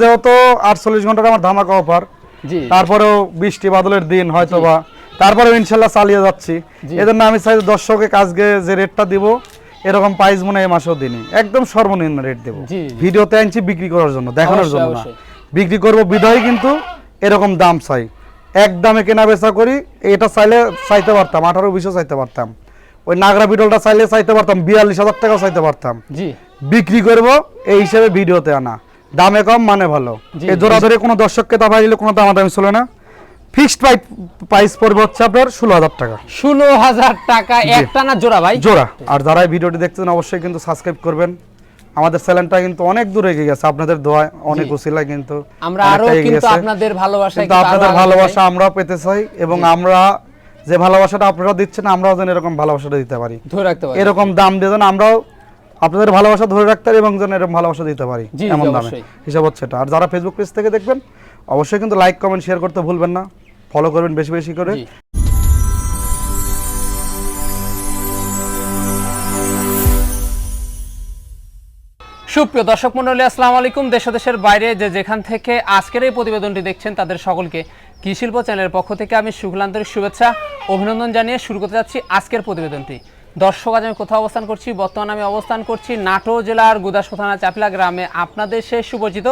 যেহেতু আটচল্লিশ ঘণ্টার আমার ধামাকা অফার তারপরেও বৃষ্টি বাদলের দিন হয়তো বা তারপরেও ইনশাল্লাহ চালিয়ে যাচ্ছি। এজন্য আমি চাই কাজকে যে রেটটা দিব এরকম প্রাইস মনে এই মাসেও দিনই। একদম সর্বনিম্ন রেট দেবো। ভিডিওতে আনছি বিক্রি করার জন্য দেখানোর জন্য না। বিক্রি করব বিধায় কিন্তু এরকম দাম চাই। এক দামে কেনা বেচা করি এটা চাইলে চাইতে পারতাম আঠারো বিশও চাইতে পারতাম। ওই নাগরা বিটলটা চাইলে চাইতে পারতাম বিয়াল্লিশ হাজার টাকা চাইতে পারতাম। বিক্রি করব এই হিসেবে ভিডিওতে আনা। দামে কম মানে ভালো। এই জোড়া ধরে কোনো দর্শককে দাবাই দিলে কোনো দামাদামি ছিল না। ফিক্সড প্রাইস পড়বে হচ্ছে আপনার ষোলো হাজার টাকা। ষোলো হাজার টাকা একটা না জোড়া ভাই। জোড়া। আর যারা এই ভিডিওটি দেখছেন অবশ্যই কিন্তু সাবস্ক্রাইব করবেন। আমাদের চ্যানেলটা কিন্তু অনেক দূরে এগিয়ে গেছে আপনাদের দোয়ায় অনেক উসিলায় কিন্তু আমরা আরও কিন্তু আপনাদের ভালোবাসায় কিন্তু আপনাদের ভালোবাসা আমরা পেতে চাই এবং আমরা যে ভালোবাসাটা আপনারা দিচ্ছেন আমরাও যেন এরকম ভালোবাসাটা দিতে পারি। ধরে রাখতে পারি। এরকম দাম দিয়ে যেন আমরাও আপনাদের ভালোবাসা ধরে রাখতে পারি এবং যেন এরকম ভালোবাসা দিতে পারি এমন দামে। হিসাব হচ্ছে এটা। আর যারা ফেসবুক পেজ থেকে দেখবেন অবশ্যই কিন্তু লাইক কমেন্ট শেয়ার করতে ভুলবেন না। ফলো করবেন বেশি বেশি করে। সুপ্রিয় দর্শক মন্ডলী আসসালামু আলাইকুম। দেশ দেশের বাইরে যে যেখান থেকে আজকের এই প্রতিবেদনটি দেখছেন তাদের সকলকে কৃষি শিল্প চ্যানেলের পক্ষ থেকে আমি শুক্লান্তরিক শুভেচ্ছা অভিনন্দন জানিয়ে শুরু করতে যাচ্ছি আজকের প্রতিবেদনটি। দর্শক আজ আমি কোথাও অবস্থান করছি? বর্তমানে আমি অবস্থান করছি নাটো জেলার গুদাসো থানা চাপিলা গ্রামে। আপনাদের সে সুপরিচিত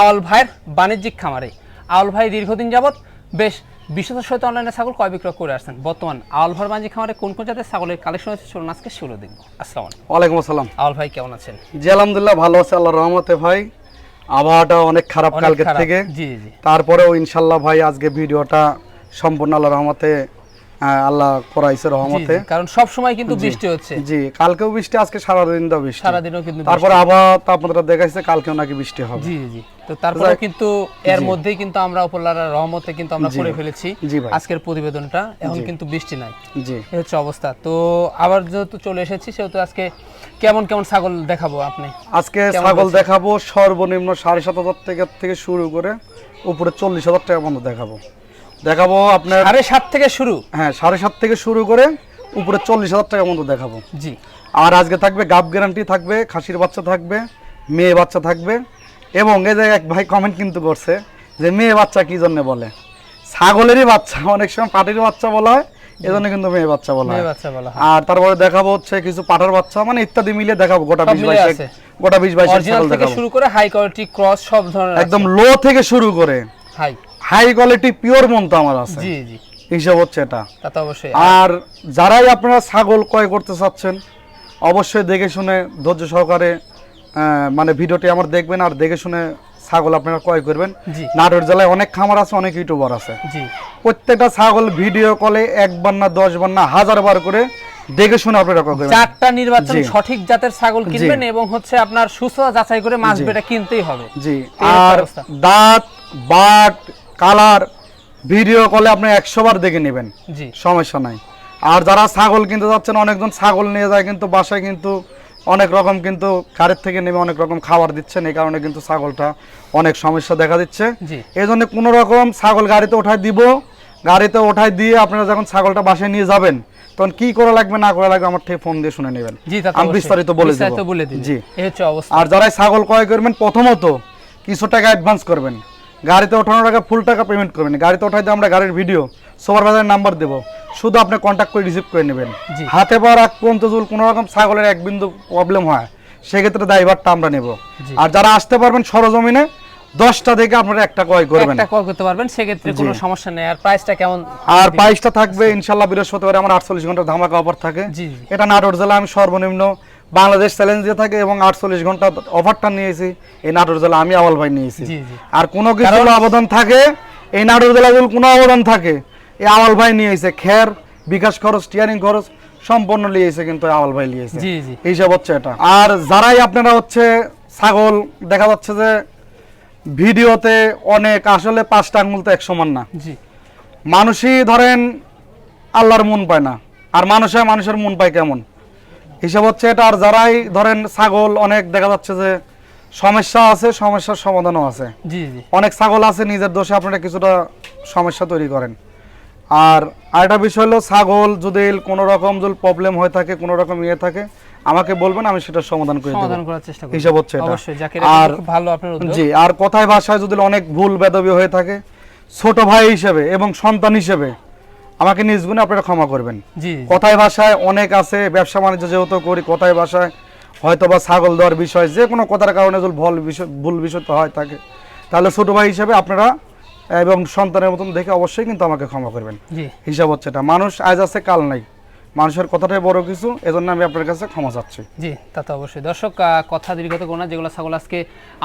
আওয়াল ভাইয়ের বাণিজ্যিক খামারে। আওয়াল ভাই দীর্ঘদিন যাবৎ বেশ বিশেষ সহিত অনলাইনে ছাগল ক্রয় বিক্রয় করে আসছেন। বর্তমান আওয়াল ভাইয়ের বাণিজ্যিক খামারে কোন কোন জাতের ছাগলের কালেকশন হচ্ছে চলুন আজকে সেগুলো দেখব। আসসালাম আলাইকুম। ওয়ালাইকুম আসসালাম। আওয়াল ভাই কেমন আছেন? জি আলহামদুলিল্লাহ ভালো আছে আল্লাহ রহমতে ভাই। আবহাওয়াটা অনেক খারাপ কালকের থেকে। জি জি। তারপরেও ইনশাল্লাহ ভাই আজকে ভিডিওটা সম্পূর্ণ আল্লাহ রহমতে আল্লাহ করাইছে রহমতে। কারণ সব সময় কিন্তু বৃষ্টি হচ্ছে। জি কালকেও বৃষ্টি আজকে সারাদিন দাও বৃষ্টি। সারাদিনও কিন্তু তারপরে তাপমাত্রা দেখাইছে কালকেও নাকি বৃষ্টি হবে। জি জি তো তারপরে কিন্তু এর মধ্যেই কিন্তু আমরা উপলার রহমতে কিন্তু আমরা করে ফেলেছি। আজকের প্রতিবেদনটা এখন কিন্তু বৃষ্টি নাই। জি। এই হচ্ছে অবস্থা। তো আবার যেহেতু চলে এসেছি সেহেতু আজকে কেমন কেমন ছাগল দেখাবো আপনি? আজকে ছাগল দেখাবো সর্বনিম্ন সাড়ে সাত হাজার থেকে শুরু করে উপরে চল্লিশ হাজার টাকা পর্যন্ত দেখাবো। দেখাবো আপনার সাড়ে সাত থেকে শুরু। হ্যাঁ সাড়ে সাত থেকে শুরু করে উপরে চল্লিশ হাজার টাকা পর্যন্ত দেখাবো। জি। আর আজকে থাকবে গাব গ্যারান্টি থাকবে খাসির বাচ্চা থাকবে মেয়ে বাচ্চা থাকবে। এবং এই যে এক ভাই কমেন্ট কিন্তু করছে যে মেয়ে বাচ্চা কি জন্য বলে? ছাগলেরই বাচ্চা অনেক সময় পাটির বাচ্চা বলা হয় এজন্য কিন্তু মেয়ে বাচ্চা বলা হয়। আর তারপরে দেখাবো হচ্ছে কিছু পাঠার বাচ্চা মানে ইত্যাদি মিলিয়ে দেখাবো গোটা বিশ বাইশ গোটা বিশ বাইশ থেকে শুরু করে হাই কোয়ালিটি ক্রস সব ধরনের একদম লো থেকে শুরু করে। হাই হাই কোয়ালিটি পিওর মন তো আমার আছে। জি জি। হিসাব হচ্ছে এটা। তা তো অবশ্যই। আর যারাই আপনারা ছাগল ক্রয় করতে চাচ্ছেন অবশ্যই দেখে শুনে ধৈর্য সহকারে মানে ভিডিওটি আমার দেখবেন আর দেখে শুনে ছাগল আপনারা ক্রয় করবেন। নাটোর জেলায় অনেক খামার আছে অনেক ইউটিউবার আছে। জি। প্রত্যেকটা ছাগল ভিডিও কলে একবার না দশ বার না হাজার বার করে দেখে শুনে আপনারা ক্রয় করবেন। চারটা নির্বাচন সঠিক জাতের ছাগল কিনবেন এবং হচ্ছে আপনার সুস্থতা যাচাই করে মাছ বেটা কিনতেই হবে। জি। আর দাঁত বাট কালার ভিডিও কলে আপনি একশো বার দেখে নেবেন। জি। সমস্যা নাই। আর যারা ছাগল কিনতে যাচ্ছেন অনেকজন ছাগল নিয়ে যায় কিন্তু বাসায় কিন্তু অনেক রকম কিন্তু গাড়ির থেকে নেমে অনেক রকম খাবার দিচ্ছেন। এই কারণে কিন্তু ছাগলটা অনেক সমস্যা দেখা দিচ্ছে। এই জন্য কোনো রকম ছাগল গাড়িতে ওঠায় দিব। গাড়িতে ওঠায় দিয়ে আপনারা যখন ছাগলটা বাসায় নিয়ে যাবেন তখন কি করা লাগবে না করা লাগবে আমার থেকে ফোন দিয়ে শুনে নেবেন। আমি বিস্তারিত বলে দেবো। জি। আর যারা ছাগল ক্রয় করবেন প্রথমত কিছু টাকা অ্যাডভান্স করবেন। গাড়িতে ওঠানোর টাকা ফুল টাকা পেমেন্ট করবেন গাড়িতে ওঠাই আমরা গাড়ির ভিডিও সুপারভাইজার নাম্বার দেবো। শুধু আপনি কন্ট্যাক্ট করে রিসিভ করে নেবেন। হাতে পাওয়ার আগ পর্যন্ত যদি কোনো রকম ছাগলের এক বিন্দু প্রবলেম হয় সেক্ষেত্রে দায়ভারটা আমরা নেব। আর যারা আসতে পারবেন সরজমিনে দশটা থেকে আপনারা একটা ক্রয় করবেন। একটা কল করতে পারবেন সেক্ষেত্রে কোনো সমস্যা নেই। আর প্রাইসটা কেমন? আর প্রাইসটা থাকবে ইনশাল্লাহ বৃহস্পতিবার আমার আটচল্লিশ ঘণ্টা ধামাকা অফার থাকে। এটা নাটোর জেলা আমি সর্বনিম্ন বাংলাদেশ চ্যালেঞ্জ দিয়ে থাকে এবং আটচল্লিশ ঘণ্টা অফারটা নিয়েছি। এই নাটোর জেলা আমি আওয়াল ভাই নিয়েছি। আর কোনো কিছু আবেদন থাকে এই নাটোর জেলা কোনো আবেদন থাকে। এই আওয়াল ভাই নিয়েছে খের বিকাশ খরচ টিয়ারিং খরচ সম্পূর্ণ নিয়েছে কিন্তু আওয়াল ভাই নিয়েছে। হিসাব হচ্ছে এটা। আর যারাই আপনারা হচ্ছে ছাগল দেখা যাচ্ছে যে ভিডিওতে অনেক আসলে পাঁচটা আঙুল তো এক সমান না মানুষই ধরেন আল্লাহর মন পায় না। আর মানুষে মানুষের মন পায় কেমন? হিসাব হচ্ছে এটা আর যারাই ধরেন ছাগল অনেক দেখা যাচ্ছে যে সমস্যা আছে সমস্যার সমাধানও আছে। জি জি অনেক ছাগল আছে নিজের দোষে আপনারা কিছুটা সমস্যা তৈরি করেন। আর আরেকটা বিষয় হলো ছাগল যদি কোনো রকম যদি প্রবলেম হয়ে থাকে কোনো রকম ইয়ে থাকে আমাকে বলবেন আমি সেটার সমাধান করে দেবো। সমাধান করার চেষ্টা করব। হিসাব হচ্ছে এটা। অবশ্যই জাকির আর খুব ভালো আপনার উদ্যোগ। জি আর কথায় ভাষায় যদি অনেক ভুল বেদবি হয়ে থাকে ছোট ভাই হিসেবে এবং সন্তান হিসেবে আমাকে নিজ গুণে আপনারা ক্ষমা করবেন। কথায় ভাষায় অনেক আছে ব্যবসা বাণিজ্য যেহেতু করি কথায় ভাষায় হয়তো বা ছাগল দেওয়ার বিষয় যে কোনো কথার কারণে যদি ভুল বিষয় ভুল বিষয় তো হয় থাকে। তাহলে ছোটো ভাই হিসাবে আপনারা এবং সন্তানের মতন দেখে অবশ্যই কিন্তু আমাকে ক্ষমা করবেন। হিসাব হচ্ছে এটা। মানুষ আজ আছে কাল নাই। মানুষের কথাটাই বড় কিছু এজন্য আমি আপনার কাছে ক্ষমা চাচ্ছি। জি তা তো অবশ্যই। দর্শক কথা দীর্ঘত কোনো না যেগুলো ছাগল আজকে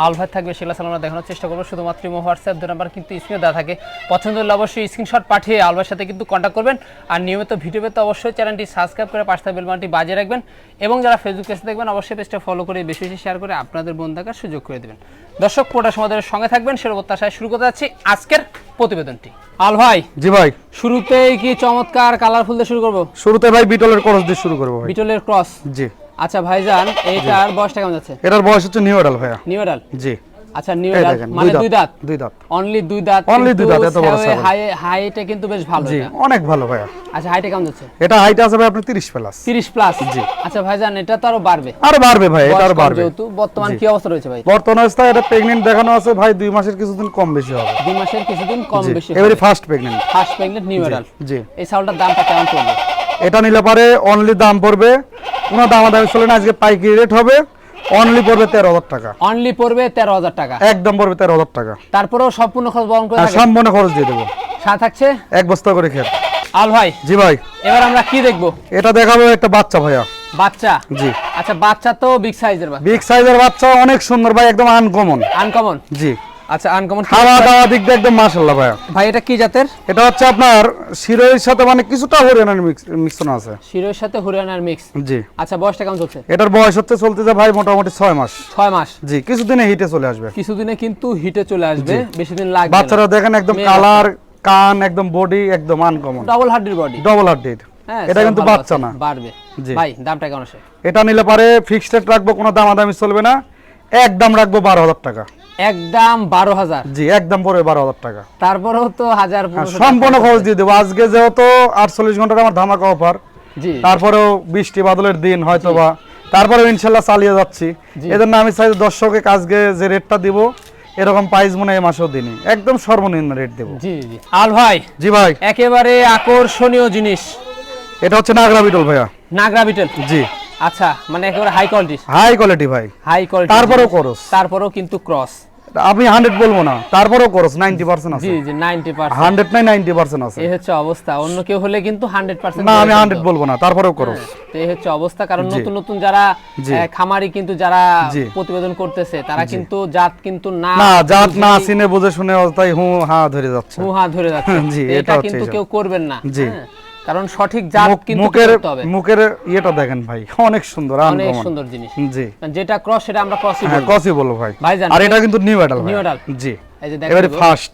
আলভার থাকবে সেগুলো ছাগল আমরা দেখানোর চেষ্টা করব। শুধুমাত্র ইমো হোয়াটসঅ্যাপ দু নাম্বার কিন্তু স্ক্রিনে দেওয়া থাকে। পছন্দ হলে অবশ্যই স্ক্রিনশট পাঠিয়ে আলভার সাথে কিন্তু কন্ট্যাক্ট করবেন। আর নিয়মিত ভিডিও পেতে অবশ্যই চ্যানেলটি সাবস্ক্রাইব করে পাশে বেল বাটনটি বাজিয়ে রাখবেন। এবং যারা ফেসবুক পেজে দেখবেন অবশ্যই পেজটা ফলো করে বেশি বেশি শেয়ার করে আপনাদের বন্ধু থাকার সুযোগ করে দেবেন। দর্শক পুরোটা সমাজের সঙ্গে থাকবেন সেরকম প্রত্যাশায় শুরু করতে যাচ্ছি আজকের প্রতিবেদনটি। আল ভাই। জি ভাই। শুরুতেই কি চমৎকার কালারফুল দিয়ে শুরু করব? শুরুতে ভাই বিটলের ক্রস দিয়ে শুরু করব বিটলের ক্রস জি। আচ্ছা ভাইজান এটার বয়সটা কেমন যাচ্ছে? এটার বয়স হচ্ছে নিউ এডাল ভাইয়া। নিউ এডাল জি। আচ্ছা নিউ মানে দুই দাঁত দুই দাঁত। অনলি দুই দাঁত Only দুই দাঁত, এত বড়। হাই হাইটে কিন্তু বেশ ভালো জি অনেক ভালো ভাইয়া। আচ্ছা হাইটে কেমন যাচ্ছে? এটা হাইট আছে ভাই আপনি 30 প্লাস 30 প্লাস আচ্ছা ভাইজান এটা তো আরও বাড়বে। আরও বাড়বে ভাই এটা আরও বাড়বে। যেহেতু বর্তমান কি অবস্থা রয়েছে ভাই? বর্তমান অবস্থায় এটা প্রেগনেন্ট দেখানো আছে ভাই দুই মাসের কিছুদিন কম বেশি হবে। দুই মাসের কিছুদিন কম বেশি এবারে first pregnant first pregnant new এডাল জি এই ছাগলটার দামটা কেমন পড়বে এটা নিলে পারে অনলি দাম পড়বে। কোনো দামাদামি চলে না আজকে পাইকারি রেট হবে। অনলি পড়বে তেরো হাজার টাকা। অনলি পড়বে তেরো হাজার টাকা। একদম পড়বে তেরো হাজার টাকা। তারপরেও সম্পূর্ণ খরচ বহন করে সম্পূর্ণ খরচ দিয়ে দেবো। সাথে থাকছে? এক বস্তা করে খেয়ে আল ভাই জি ভাই। এবার আমরা কি দেখব? এটা দেখাবো একটা বাচ্চা ভাইয়া। বাচ্চা? জি। আচ্ছা বাচ্চা তো বিগ সাইজের বিগ সাইজের বাচ্চা অনেক সুন্দর ভাই একদম আনকমন আনকমন জি। আচ্ছা আনকমন খাওয়া দাওয়া দিক দিয়ে একদম মাশাল্লাহ ভাইয়া। ভাই এটা কি জাতের? এটা হচ্ছে আপনার শিরোয়ের সাথে মানে কিছুটা হরিয়ানার মিক্সন আছে। শিরোর সাথে হরিয়ানার মিক্স জি। আচ্ছা বয়সটা কেমন চলছে? এটার বয়স হচ্ছে চলতেছে ভাই মোটামুটি ছয় মাস। ছয় মাস। জি কিছুদিনে হিটে চলে আসবে। কিছুদিনে কিন্তু হিটে চলে আসবে বেশি দিন লাগবে বাচ্চারা দেখেন একদম কালার কান একদম বডি একদম আনকমন ডাবল হার্ডির বডি ডবল হার্টেড হ্যাঁ এটা কিন্তু বাচ্চা না। বাড়বে। জি। ভাই দামটা কেমন আসে? এটা নিলে পারে ফিক্সড রাখব কোনো দামাদামি চলবে না। একদম রাখব বারো হাজার টাকা। একদম বারো হাজার। জি একদম পড়বে বারো হাজার টাকা। তারপরেও তো হাজার হ্যাঁ, সম্পূর্ণ খরচ দিয়ে দেবো। আজকে যেহেতু আটচল্লিশ ঘণ্টার আমার ধামাকা অফার জি। তারপরেও বৃষ্টি বাদলের দিন হয়তো বা তারপরেও ইনশাল্লাহ চালিয়ে যাচ্ছি। এজন্য আমি চাই দর্শকে আজকে যে রেটটা দিব এরকম প্রাইস মনে এই মাসেও দিনই একদম সর্বনিম্ন রেট দেবো। জি জি। আল ভাই জি ভাই। একেবারে আকর্ষণীয় জিনিস। এটা হচ্ছে নাগরা বিটল ভাইয়া। নাগরা বিটেল? জি। আচ্ছা মানে একেবারে হাই কোয়ালিটি হাই কোয়ালিটি ভাই। হাই কোয়ালিটি তারপরেও করস তারপরেও কিন্তু ক্রস আমি হান্ড্রেড বলব না তারপরেও নাইনটি পার্সেন্ট আছে। জি জি নাইনটি পার্সেন্ট হান্ড্রেড নাই নাইনটি পার্সেন্ট আছে। এই হচ্ছে অবস্থা অন্য কেউ হলে কিন্তু হান্ড্রেড পার্সেন্ট না আমি হান্ড্রেড বলব না তারপরেও করস। এই হচ্ছে অবস্থা কারণ নতুন নতুন যারা খামারি কিন্তু যারা প্রতিবেদন করতেছে তারা কিন্তু জাত কিন্তু না না জাত না চিনে বুঝে শুনে তাই হু হা ধরে যাচ্ছে। মুহা ধরে যাচ্ছে। জি, এটা কিন্তু কেউ করবেন না। জি। কারণ সঠিক জাত কিন্তু মুখের হবে? মুখের ইয়েটা দেখেন ভাই অনেক সুন্দর অনেক সুন্দর জিনিস। জি। যেটা ক্রস সেটা আমরা ক্রসই হ্যাঁ বলব। ভাই। আর এটা কিন্তু নিউ অ্যাডাল New adult। জি। এই যে দেখেন এবারে ফার্স্ট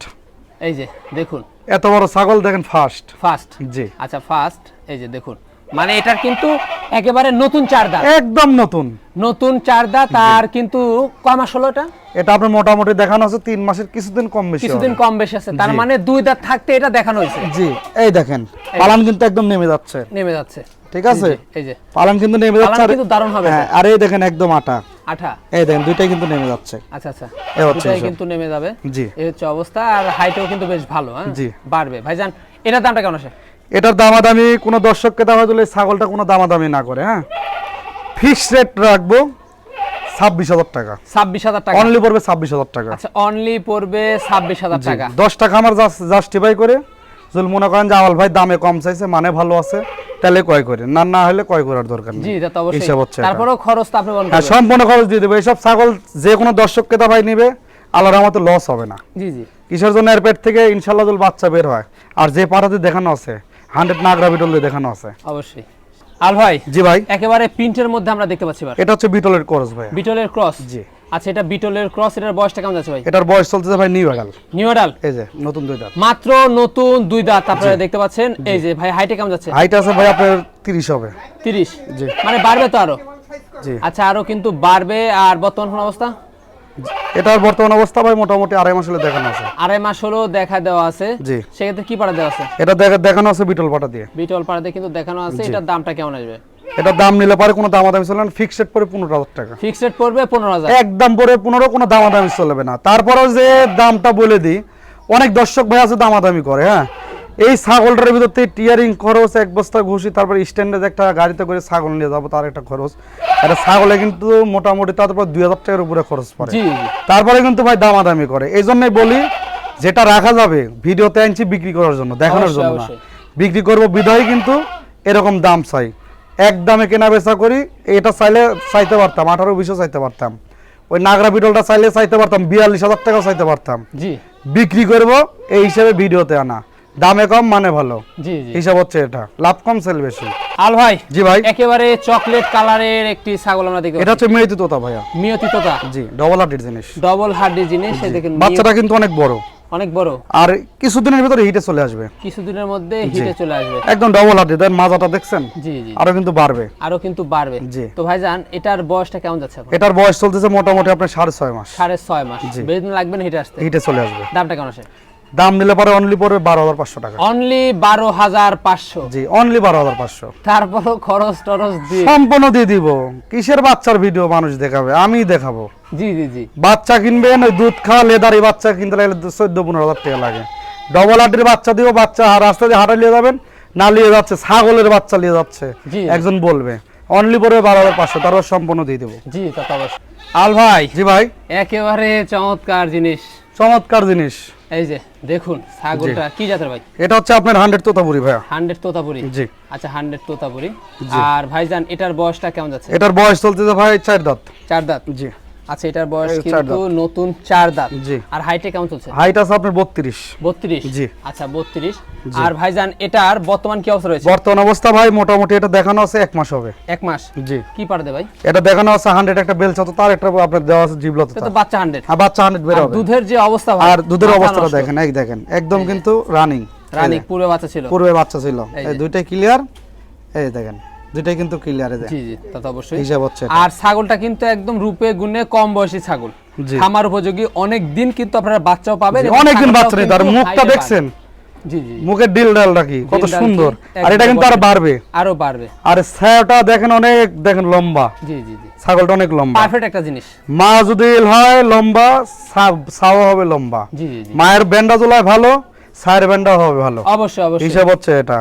এই যে দেখুন। এত বড় ছাগল দেখেন ফার্স্ট ফার্স্ট জি। আচ্ছা ফার্স্ট এই যে দেখুন। মানে এটার কিন্তু একেবারে নতুন চার দাঁত। একদম নতুন। নতুন চার দাঁত আর কিন্তু কয় মাস হলো এটা? এটা আপনার মোটামুটি দেখানো আছে তিন মাসের কিছুদিন কম বেশি কিছুদিন কম বেশি আছে তার মানে দুই দাঁত থাকতে এটা দেখানো হয়েছে। জি এই দেখেন পালান কিন্তু একদম নেমে যাচ্ছে। নেমে যাচ্ছে। ঠিক আছে? এই যে পালান কিন্তু নেমে যাচ্ছে আর- কিন্তু দারুণ হবে। হ্যাঁ আর এই দেখেন একদম আটা। আঠা। এই দেখেন দুইটাই কিন্তু নেমে যাচ্ছে। আচ্ছা আচ্ছা। এই হচ্ছে কিন্তু নেমে যাবে। জি। এই হচ্ছে অবস্থা আর হাইটও কিন্তু বেশ ভালো হ্যাঁ? জি। বাড়বে। ভাইজান এটার দামটা কেমন আছে এটার দামাদামি কোনো দর্শককে দামা দিলে ছাগলটা কোনো দামাদামি না করে হ্যাঁ? ফিক্সড রেট রাখব ছাব্বিশ হাজার টাকা। ছাব্বিশ হাজার টাকা। অনলি পড়বে ছাব্বিশ হাজার টাকা। আচ্ছা অনলি পড়বে ছাব্বিশ হাজার টাকা। দশ টাকা আমার জাস্টিফাই করে। যদি মনে করেন যে আওয়াল ভাই দামে কম চাইছে মানে ভালো আছে তাহলে ক্রয় করে। না না হলে ক্রয় করার দরকার নেই। তো অবশ্যই। হচ্ছে। তারপরেও খরচ আপনি হ্যাঁ সম্পূর্ণ খরচ দিয়ে দেবো। এইসব ছাগল যে কোনো দর্শক ক্রেতা ভাই নিবে আল্লাহর রহমতে লস হবে না। জি জি। কিসের জন্য এর পেট থেকে ইনশাল্লাহ যদি বাচ্চা বের হয়? আর যে পাড়াতে দেখানো আছে হান্ড্রেড নাগরা বিটল দেখানো আছে। অবশ্যই। আল ভাই জি ভাই। একেবারে প্রিন্টের মধ্যে আমরা দেখতে পাচ্ছি এটা হচ্ছে বিটলের কোর্স ভাই বিটলের ক্রস? জি। আচ্ছা এটা বিটলের ক্রস এটার বয়সটা কেমন যাচ্ছে ভাই? এটার বয়স চলতেছে ভাই নিউ এডাল নিউ এই যে নতুন দুই দাঁত। মাত্র নতুন দুই দাঁত আপনারা দেখতে পাচ্ছেন। এই যে ভাই হাইটে কেমন যাচ্ছে? হাইট আছে ভাই আপনার তিরিশ হবে। তিরিশ? জি। মানে বাড়বে তো আরও? জি। আচ্ছা আরও কিন্তু বাড়বে। আর বর্তমান অবস্থা? এটার বর্তমান অবস্থা ভাই মোটামুটি আড়াই মাস হলে দেখানো আছে। আড়াই মাস হলো দেখা দেওয়া আছে। জি। সেক্ষেত্রে কি পাড়া দেওয়া আছে? এটা দেখা- দেখানো আছে বিটল পাটা দিয়ে। বিটল পাড়াতে কিন্তু দেখানো আছে। এটার দামটা কেমন আসবে? এটা দাম নিলে পারে কোনো দামাদামি চলবে না। ফিক্সড পরে পনেরো হাজার টাকা। ফিক্সড পড়বে পনেরো হাজার। একদম পরে পনেরো কোনো দামাদামি চলবে না। তারপরেও যে দামটা বলে দিই অনেক দর্শক ভাই আছে দামাদামি করে হ্যাঁ? এই ছাগলটার ভিতর থেকে টিয়ারিং খরচ এক বস্তা ঘুষি তারপরে স্ট্যান্ডে একটা গাড়িতে করে ছাগল নিয়ে যাব তার একটা খরচ। এটা ছাগলে কিন্তু মোটামুটি তারপর দুই হাজার টাকার উপরে খরচ পড়ে। তারপরে কিন্তু ভাই দামাদামি করে। এই জন্যই বলি যেটা রাখা যাবে ভিডিওতে আনছি বিক্রি করার জন্য দেখানোর জন্য না। বিক্রি করব বিধায় কিন্তু এরকম দাম চাই। এক দামে কেনা বেচা করি এটা চাইলে চাইতে পারতাম আঠারো বিশও চাইতে পারতাম। ওই নাগরা বিটলটা চাইলে চাইতে পারতাম বিয়াল্লিশ হাজার টাকাও চাইতে পারতাম। জি। বিক্রি করব এই হিসাবে ভিডিওতে আনা। দামে কম মানে ভালো। জি জি। হিসাব হচ্ছে এটা। লাভ কম সেল বেশি। আল ভাই জি ভাই। একেবারে চকলেট কালারের একটি ছাগল আমরা দেখতে এটা হচ্ছে মেয়েতি তোতা ভাইয়া। মিয়তি তোতা? জি ডবল হার্টের জিনিস। ডবল হার্ডি জিনিস এই দেখেন বাচ্চাটা কিন্তু অনেক বড়। অনেক বড়। আর কিছুদিনের ভিতরে হিটে চলে আসবে। কিছুদিনের মধ্যে হিটে চলে আসবে। একদম ডবল হার্টের দেন মাজাটা দেখছেন? জি জি। আরও কিন্তু বাড়বে। আরও কিন্তু বাড়বে। জি। তো ভাইজান এটার বয়সটা কেমন যাচ্ছে এটার বয়স চলতেছে মোটামুটি আপনার সাড়ে ছয় মাস। সাড়ে ছয় মাস। বেশ দিন লাগবে না হিটে আসতে? হিটে চলে আসবে। দামটা কেমন আসে? দাম নিলে পরে অনলি পড়বে বারো হাজার পাঁচশো টাকা। অনলি বারো হাজার পাঁচশো। জি অনলি বারো হাজার পাঁচশো। তারপরও খরচ টরচ দিয়ে। সম্পূর্ণ দিয়ে দিব। কিসের বাচ্চার ভিডিও মানুষ দেখাবে? আমি দেখাবো। জি জি জি। বাচ্চা কিনবেন ওই দুধ খাওয়া লেদারি বাচ্চা কিনতে লাগলে চোদ্দ পনেরো হাজার টাকা লাগে। ডবল হাটের বাচ্চা দিব বাচ্চা রাস্তা দিয়ে হাঁটা নিয়ে যাবেন না নিয়ে যাচ্ছে ছাগলের বাচ্চা নিয়ে যাচ্ছে। একজন বলবে অনলি পড়বে বারো হাজার পাঁচশো তারপর সম্পূর্ণ দিয়ে দেবো। জি তা অবশ্যই। আল ভাই। জি ভাই। একেবারে চমৎকার জিনিস। চমৎকার জিনিস। এই যে দেখুন ছাগলটা কি জাতের ভাই? এটা হচ্ছে আপনার হান্ড্রেড তোতাপুরি ভাই হান্ড্রেড তোতাপুরি? জি। আচ্ছা হান্ড্রেড তোতাপুরি। আর ভাইজান এটার বয়সটা কেমন যাচ্ছে? এটার বয়স চলতেছে ভাই চার দাঁত। চার দাঁত? জি। আচ্ছা এটার বয়স কিন্তু নতুন চার দাঁত। আর হাইটে কেমন চলছে? হাইট আছে আপনার বত্রিশ। বত্রিশ? জি। আচ্ছা বত্রিশ। আর ভাইজান এটার বর্তমান কি অবস্থা রয়েছে? বর্তমান অবস্থা ভাই মোটামুটি এটা দেখানো আছে এক মাস হবে। এক মাস? জি। কি পারদে ভাই? এটা দেখানো আছে হান্ড্রেড একটা বেলচা তো তার একটা আপনার দেওয়া আছে জিবলত। এটা তো বাচ্চা হান্ড্রেড আর বাচ্চা হান্ড্রেড বের হবে। দুধের যে অবস্থা ভাই, আর দুধের অবস্থাটা দেখেন এই দেখেন একদম কিন্তু রানিং রানিং পূর্বে বাচ্চা ছিল। পূর্বে বাচ্চা ছিল। এই। দুইটাই ক্লিয়ার এই দেখেন। দুইটাই কিন্তু ক্লিয়ার এই জি জি তা তো অবশ্যই। হিসাব হচ্ছে আর ছাগলটা কিন্তু একদম রূপে গুণে কম বয়সী ছাগল। খামার উপযোগী অনেক দিন কিন্তু আপনারা বাচ্চাও পাবেন অনেকদিন ছাগলটাও বাচ্চা নেই তার মুখটা দেখছেন? জি জি মুখের ডিল ডালটা কি কত সুন্দর। আর এটা কিন্তু আরও বাড়বে। আরও বাড়বে। আর ছায়াটা দেখেন অনেক দেখেন লম্বা। জি জি জি। ছাগলটা অনেক লম্বা। পারফেক্ট একটা জিনিস। মা যদি হয় লম্বা ছাও হবে লম্বা। জি জি জি। মায়ের ব্যান্ডা জোলায় ভালো ছায়ের ব্যান্ডা হবে ভালো। অবশ্যই অবশ্যই। হিসাব হচ্ছে এটা।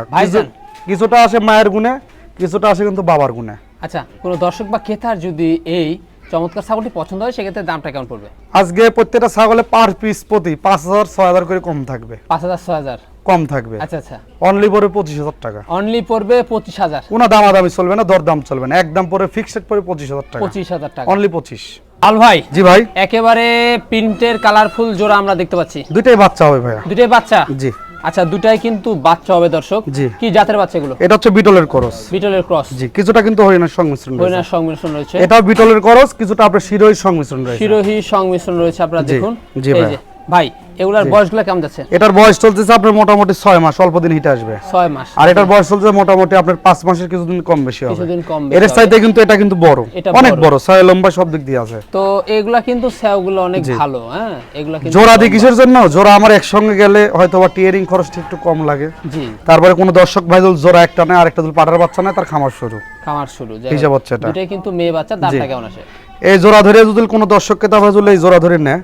কিছুটা আসে মায়ের গুণে কিছুটা আসে কিন্তু বাবার গুণে। আচ্ছা কোনো দর্শক বা ক্রেতার যদি এই চমৎকার ছাগলটি পছন্দ হয় সেক্ষেত্রে দামটা কেমন পড়বে? আজকে প্রত্যেকটা ছাগলে পার পিস প্রতি পাঁচ হাজার ছয় হাজার করে কম থাকবে। পাঁচ হাজার ছয় হাজার? কম থাকবে। আচ্ছা আচ্ছা। অনলি পরে পঁচিশ হাজার টাকা। অনলি পড়বে পঁচিশ হাজার? কোনো দামাদামি চলবে না দরদাম চলবে না। একদম পরে ফিক্সড পরে পঁচিশ হাজার টাকা। পঁচিশ হাজার টাকা। অনলি পঁচিশ। আল ভাই জি ভাই। একেবারে প্রিন্টের কালারফুল জোড়া আমরা দেখতে পাচ্ছি। দুইটাই বাচ্চা হবে ভাইয়া। দুটাই বাচ্চা? জি। আচ্ছা দুটাই কিন্তু বাচ্চা হবে দর্শক। কি জাতের বাচ্চা এগুলো এটা হচ্ছে বিটলের ক্রস। বিটলের ক্রস। জি কিছুটা কিন্তু হরিণের সংমিশ্রণ রয়েছে। হরিণার সংমিশ্রণ রয়েছে। এটা বিটলের ক্রস কিছুটা আপনার শিরোহী সংমিশ্রণ রয়েছে। শিরোহী সংমিশ্রণ রয়েছে আপনারা দেখুন। জি ভাই। ভাই এগুলার বয়সগুলো কেমন যাচ্ছে? এটার বয়স চলতেছে আপনার মোটামুটি ছয় মাস অল্প দিন হিটে আসবে। ছয় মাস আর এটার বয়স চলছে মোটামুটি আপনার পাঁচ মাসের কিছুদিন কম বেশি হবে। কিছুদিন কম এর। চাইতে কিন্তু এটা কিন্তু বড়। অনেক বড়। ছয় লম্বা সব দিক দিয়ে আছে। তো এগুলা কিন্তু স্যাওগুলো অনেক ভালো হ্যাঁ? এগুলা কিন্তু জোড়া লম্বা। কিসের জন্য? জোড়া আমার একসঙ্গে গেলে হয়তো বা টিয়ারিং খরচটা একটু কম লাগে। জি। তারপরে কোনো দর্শক ভাই যদি জোড়া একটা নেয় আর একটা যদি পাটার বাচ্চা নেয় তার খামার শুরু। খামার শুরু হিসাব হচ্ছে এটা। কিন্তু মেয়ে বাচ্চা দামটা কেমন আসে? এই জোড়া ধরে যদি কোনো দর্শককে তারপরে যদি এই জোড়া ধরে নেয়